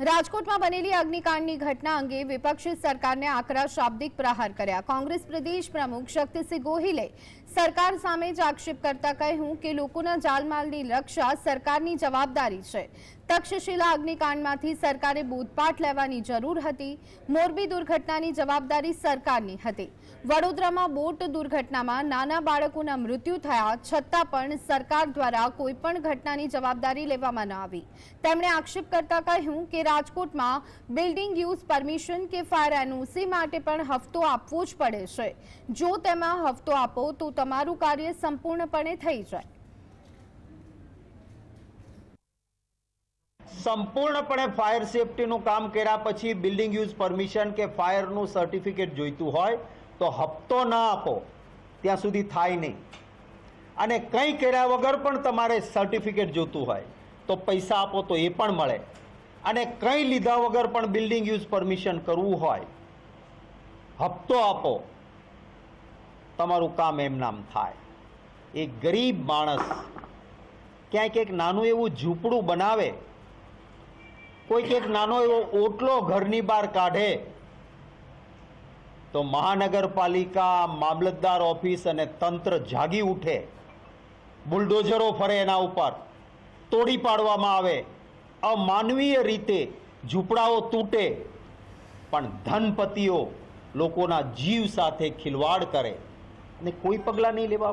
રાજકોટમાં બનેલી અગ્નિકાંડની ઘટના અંગે વિપક્ષે સરકારને આકરા શાબ્દિક પ્રહાર કર્યા. કોંગ્રેસ પ્રદેશ પ્રમુખ શક્તિસિંહ ગોહિલે સરકાર સામે જ આક્ષેપ કરતા કહ્યું કે લોકોના જાનમાલની રક્ષા સરકારની જવાબદારી છે. તક્ષશિલા અગ્નિકાંડમાંથી સરકારે બોધપાઠ લેવાની જરૂર હતી. મોરબી દુર્ઘટનાની જવાબદારી સરકારની હતી. વડોદરામાં બોટ દુર્ઘટનામાં નાના બાળકોના મૃત્યુ થયા, છતાં પણ સરકાર દ્વારા કોઈપણ ઘટનાની જવાબદારી લેવામાં ન આવી. તેમણે આક્ષેપ કરતા કહ્યું કે રાજકોટમાં બિલ્ડિંગ યુઝ પરમિશન કે ફાયર એનઓસી માટે પણ હફતો આપવો જ પડે છે. જો તેમાં હફતો આપો, તો તમારું કાર્ય સંપૂર્ણપણે થઈ જાય. સંપૂર્ણપણે ફાયર સેફટીનું કામ કર્યા પછી બિલ્ડિંગ યુઝ પરમિશન કે ફાયરનું સર્ટિફિકેટ જોઈતું હોય તો હપ્તો ના આપો. ત્યાં સુધી થાય નહીં. અને કંઈ કર્યા વગર પણ તમારે સર્ટિફિકેટ જોતું હોય તો પૈસા આપો તો એ પણ મળે. અને કંઈ લીધા વગર પણ બિલ્ડિંગ યુઝ પરમિશન કરવું હોય, હપ્તો આપો. તમારું કામ એમ નામ થાય. એ ગરીબ માણસ ક્યાંક એક નાનું એવું ઝૂંપડું બનાવે કોઈક એક નાનો એવો ઓટલો ઘરની બહાર કાઢે, તો મહાનગરપાલિકા, મામલતદાર ઓફિસ અને તંત્ર જાગી ઉઠે, બુલડોઝરો ફરે એના ઉપર, તોડી પાડવામાં આવે, અમાનવીય રીતે ઝૂંપડાઓ તૂટે, પણ ધનપતિઓ લોકોના જીવ સાથે ખિલવાડ કરે. અને કોઈ પગલાં નહીં લેવા